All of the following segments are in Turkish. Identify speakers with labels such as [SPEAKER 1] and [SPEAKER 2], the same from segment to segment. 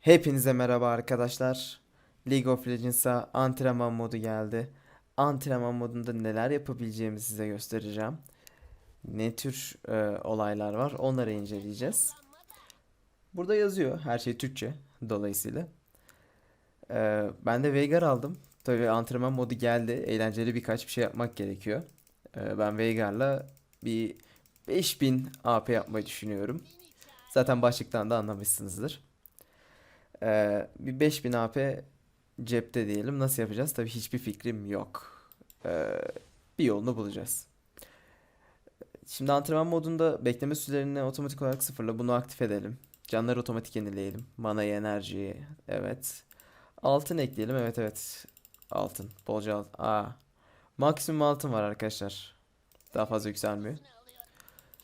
[SPEAKER 1] Hepinize merhaba arkadaşlar. League of Legends'a antrenman modu geldi. Antrenman modunda neler yapabileceğimi size göstereceğim. Ne tür e, olaylar var onları inceleyeceğiz. Burada yazıyor her şey Türkçe dolayısıyla. E, ben de Veigar aldım. Tabii antrenman modu geldi. Eğlenceli birkaç bir şey yapmak gerekiyor. E, ben Veigar'la bir 5000 AP yapmayı düşünüyorum. Zaten başlıktan da anlamışsınızdır. Ee, bir 5000 AP cepte diyelim. Nasıl yapacağız? Tabii hiçbir fikrim yok. Ee, bir yolunu bulacağız. Şimdi antrenman modunda bekleme sürelerini otomatik olarak sıfırla. Bunu aktif edelim. Canları otomatik yenileyelim. Manayı, enerjiyi. Evet. Altın ekleyelim. Evet evet. Altın. Bolca altın. Aa. Maksimum altın var arkadaşlar. Daha fazla yükselmiyor.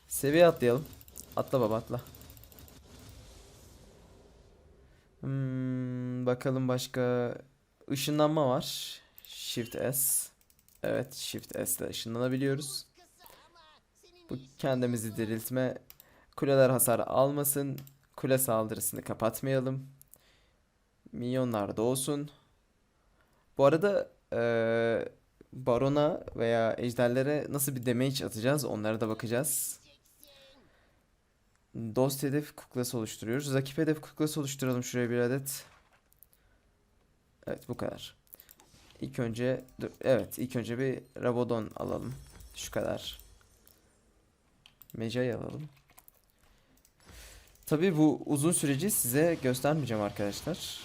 [SPEAKER 1] Seviye atlayalım. Atla baba atla. Hmm, bakalım başka ışınlanma var. Shift S. Evet, Shift S ile ışınlanabiliyoruz. Bu kendimizi diriltme. Kuleler hasar almasın. Kule saldırısını kapatmayalım. Minyonlar doğsun. Bu arada eee, Baron'a veya ejderlere nasıl bir damage atacağız onlara da bakacağız. Dost hedef kuklası oluşturuyoruz. Rakip hedef kuklası oluşturalım şuraya bir adet. Evet bu kadar. İlk önce dur, evet ilk önce bir Rabadon alalım. Şu kadar. Mecai alalım. Tabii bu uzun süreci size göstermeyeceğim arkadaşlar.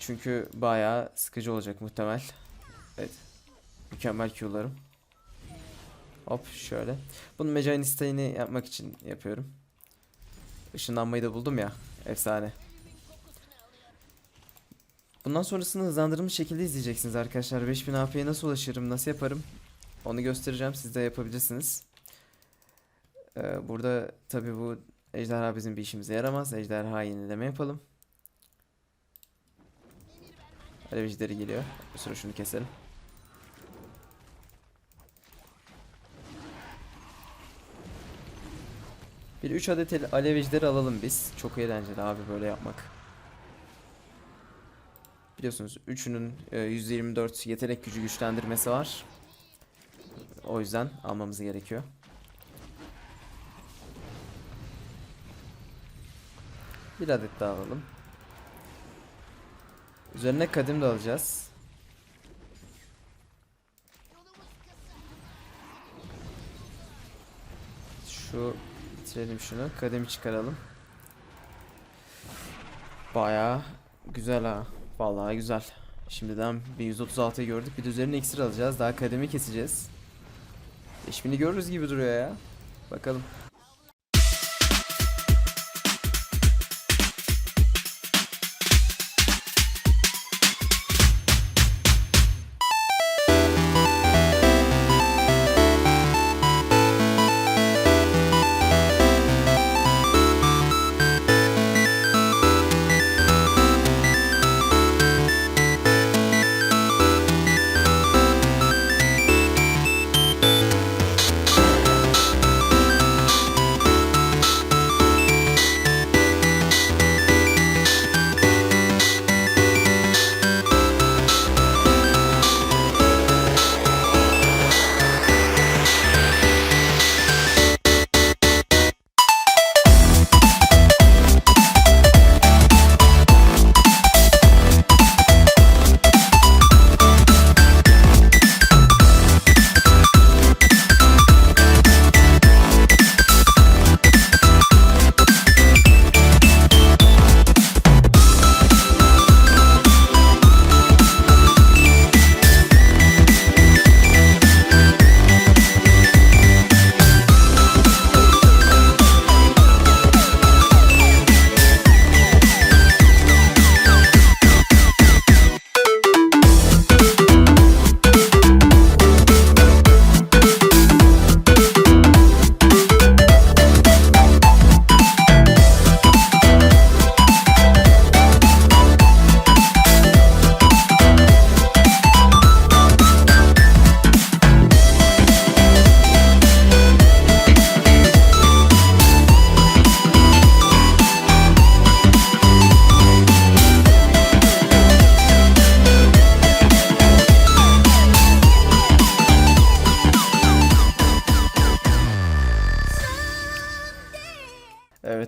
[SPEAKER 1] Çünkü bayağı sıkıcı olacak muhtemel. Evet. Mükemmel Q'larım. Hop şöyle. Bunu Mecai'nin isteğini yapmak için yapıyorum. Işınlanmayı da buldum ya. Efsane. Bundan sonrasını hızlandırılmış şekilde izleyeceksiniz arkadaşlar. 5000 AP'ye nasıl ulaşırım, nasıl yaparım? Onu göstereceğim. Siz de yapabilirsiniz. Ee, burada tabii bu ejderha bizim bir işimize yaramaz. Ejderha yenileme yapalım. Alev ejderi geliyor. Bir süre şunu keselim. Bir 3 adet alev alalım biz. Çok eğlenceli abi böyle yapmak. Biliyorsunuz üçünün e, %24 yetenek gücü güçlendirmesi var. O yüzden almamız gerekiyor. Bir adet daha alalım. Üzerine kadim de alacağız. Şu bitirelim şunu. Kademi çıkaralım. Bayağı güzel ha. Vallahi güzel. Şimdiden bir 136'yı gördük. Bir de üzerine iksir alacağız. Daha kademi keseceğiz. 5000'i görürüz gibi duruyor ya. Bakalım.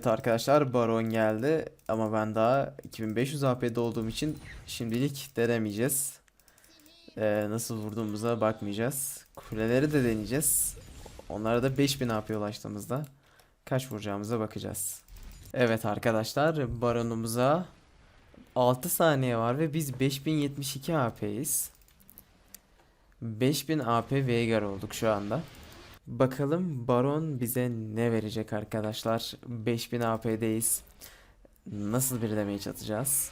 [SPEAKER 1] Evet arkadaşlar Baron geldi ama ben daha 2500 AP'de olduğum için şimdilik denemeyeceğiz. Ee, nasıl vurduğumuza bakmayacağız. Kuleleri de deneyeceğiz. Onlara da 5000 AP ulaştığımızda kaç vuracağımıza bakacağız. Evet arkadaşlar Baron'umuza 6 saniye var ve biz 5072 AP'yiz. 5000 AP Veigar olduk şu anda. Bakalım Baron bize ne verecek arkadaşlar. 5000 AP'deyiz. Nasıl bir damage atacağız?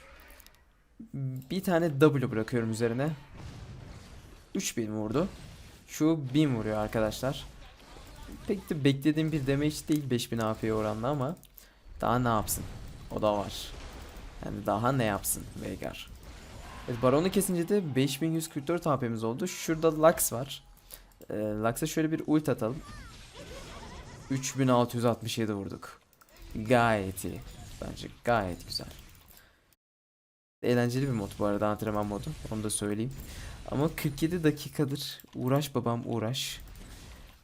[SPEAKER 1] Bir tane W bırakıyorum üzerine. 3000 vurdu. Şu 1000 vuruyor arkadaşlar. Pek de beklediğim bir damage değil 5000 AP'ye oranla ama daha ne yapsın? O da var. Yani daha ne yapsın Veigar? Evet, Baron'u kesince de 5144 AP'miz oldu. Şurada Lux var. Ee, Lux'a şöyle bir ult atalım. 3667 vurduk. Gayet iyi. Bence gayet güzel. Eğlenceli bir mod bu arada antrenman modu. Onu da söyleyeyim. Ama 47 dakikadır uğraş babam uğraş.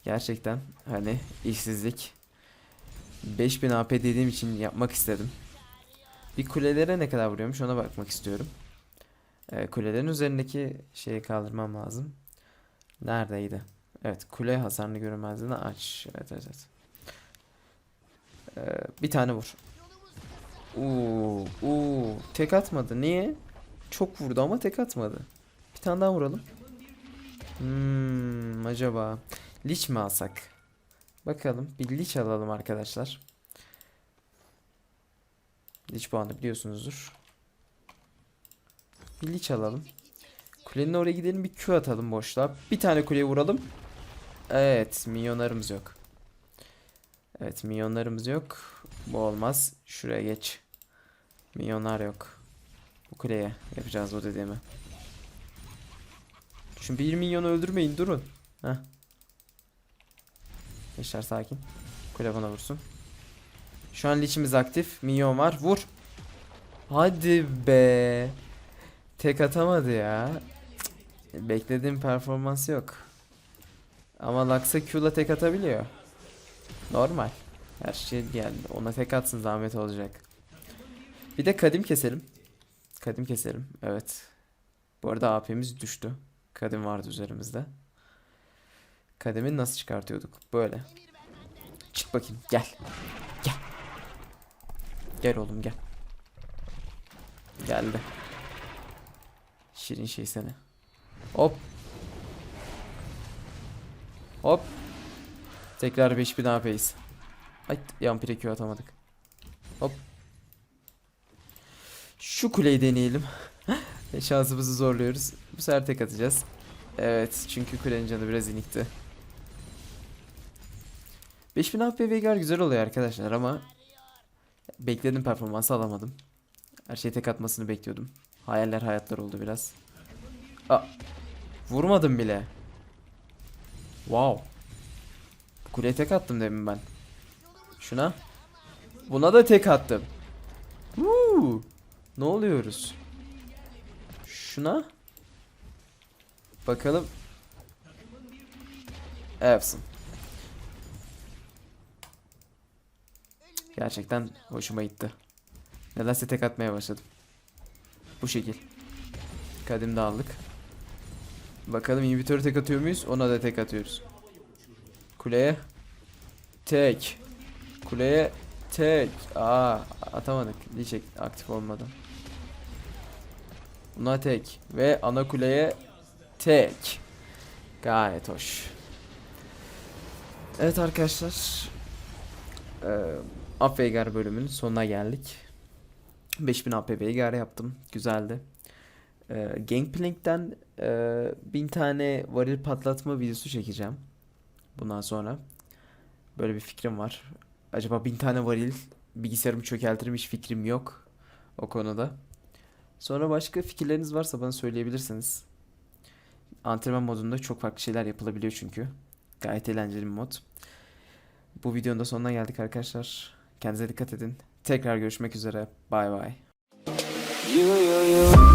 [SPEAKER 1] Gerçekten hani işsizlik. 5000 AP dediğim için yapmak istedim. Bir kulelere ne kadar vuruyormuş ona bakmak istiyorum. Ee, kulelerin üzerindeki şeyi kaldırmam lazım. Neredeydi? Evet kule hasarını görünmezliğini aç. Evet evet evet. Ee, bir tane vur. Uuu, uuu. Tek atmadı. Niye? Çok vurdu ama tek atmadı. Bir tane daha vuralım. Hmm, acaba Lich mi alsak? Bakalım. Bir Lich alalım arkadaşlar. Lich puanı biliyorsunuzdur. Bir Lich alalım. Kulenin oraya gidelim bir Q atalım boşluğa. Bir tane kuleye vuralım. Evet milyonlarımız yok. Evet milyonlarımız yok. Bu olmaz. Şuraya geç. Milyonlar yok. Bu kuleye yapacağız o dediğimi. Şu 1 milyonu öldürmeyin durun. Heh. Gençler sakin. Kule bana vursun. Şu an liçimiz aktif. Minyon var. Vur. Hadi be. Tek atamadı ya. Beklediğim performans yok. Ama Lux'a Q'la tek atabiliyor. Normal. Her şey geldi. Ona tek atsın zahmet olacak. Bir de kadim keselim. Kadim keselim. Evet. Bu arada AP'miz düştü. Kadim vardı üzerimizde. Kademi nasıl çıkartıyorduk? Böyle. Çık bakayım. Gel. Gel. Gel oğlum gel. Geldi. Şirin şey seni. Hop. Hop. Tekrar 5000 AP'yiz. Ay yampire Q atamadık. Hop. Şu kuleyi deneyelim. Şansımızı zorluyoruz. Bu sefer tek atacağız. Evet çünkü kulenin canı biraz inikti. 5000 AP Veigar güzel oluyor arkadaşlar ama beklediğim performansı alamadım. Her şey tek atmasını bekliyordum. Hayaller hayatlar oldu biraz. Aa, vurmadım bile. Wow. Kuleye tek attım demin ben. Şuna. Buna da tek attım. Woo. Ne oluyoruz? Şuna. Bakalım. Epson. Gerçekten hoşuma gitti. Nedense tek atmaya başladım. Bu şekil. Kadim de aldık. Bakalım inhibitörü tek atıyor muyuz? Ona da tek atıyoruz. Kuleye. Tek. Kuleye tek. Aa atamadık. Diyecek aktif olmadan. Buna tek. Ve ana kuleye tek. Gayet hoş. Evet arkadaşlar. Ee, AP Veigar bölümünün sonuna geldik. 5000 AP yaptım. Güzeldi. Ee, Gangplank'ten e, 1000 tane varil patlatma videosu çekeceğim. Bundan sonra. Böyle bir fikrim var. Acaba 1000 tane varil bilgisayarımı çökeltirim hiç fikrim yok o konuda. Sonra başka fikirleriniz varsa bana söyleyebilirsiniz. Antrenman modunda çok farklı şeyler yapılabiliyor çünkü. Gayet eğlenceli bir mod. Bu videonun da sonuna geldik arkadaşlar. Kendinize dikkat edin. Tekrar görüşmek üzere. Bay bay.
[SPEAKER 2] You, you, you.